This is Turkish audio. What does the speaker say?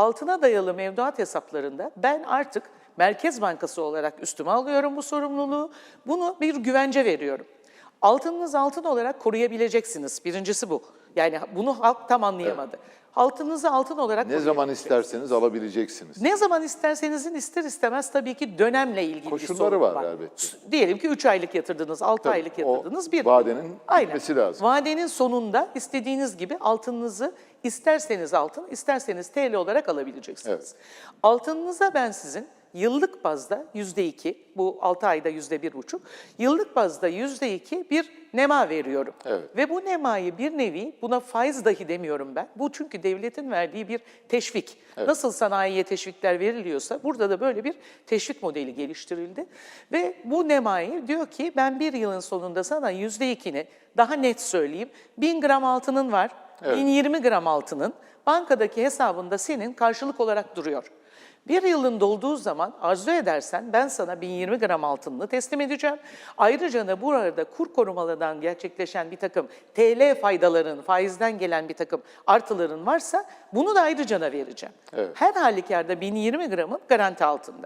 altına dayalı mevduat hesaplarında ben artık Merkez Bankası olarak üstüme alıyorum bu sorumluluğu. Bunu bir güvence veriyorum. Altınınız altın olarak koruyabileceksiniz. Birincisi bu. Yani bunu halk tam anlayamadı. Altınınızı altın olarak Ne zaman isterseniz alabileceksiniz. Ne zaman istersenizin ister istemez tabii ki dönemle ilgili bir Koşulları sorun var var. elbette. Diyelim ki 3 aylık yatırdınız, 6 Tabii, aylık yatırdınız. bir vadenin Aynen. bitmesi lazım. Vadenin sonunda istediğiniz gibi altınınızı isterseniz altın, isterseniz TL olarak alabileceksiniz. Evet. Altınınıza ben sizin yıllık bazda yüzde iki, bu 6 ayda yüzde bir buçuk, yıllık bazda yüzde iki bir nema veriyorum. Evet. Ve bu nemayı bir nevi, buna faiz dahi demiyorum ben. Bu çünkü devletin verdiği bir teşvik. Nasıl sanayiye teşvikler veriliyorsa burada da böyle bir teşvik modeli geliştirildi. Ve bu nemayı diyor ki ben bir yılın sonunda sana yüzde ikini daha net söyleyeyim. Bin gram altının var, Evet. 1020 gram altının bankadaki hesabında senin karşılık olarak duruyor. Bir yılın dolduğu zaman arzu edersen ben sana 1020 gram altınını teslim edeceğim. Ayrıca da bu arada kur korumalarından gerçekleşen bir takım TL faydaların, faizden gelen bir takım artıların varsa bunu da ayrıca vereceğim. Evet. Her halükarda 1020 gramın garanti altında.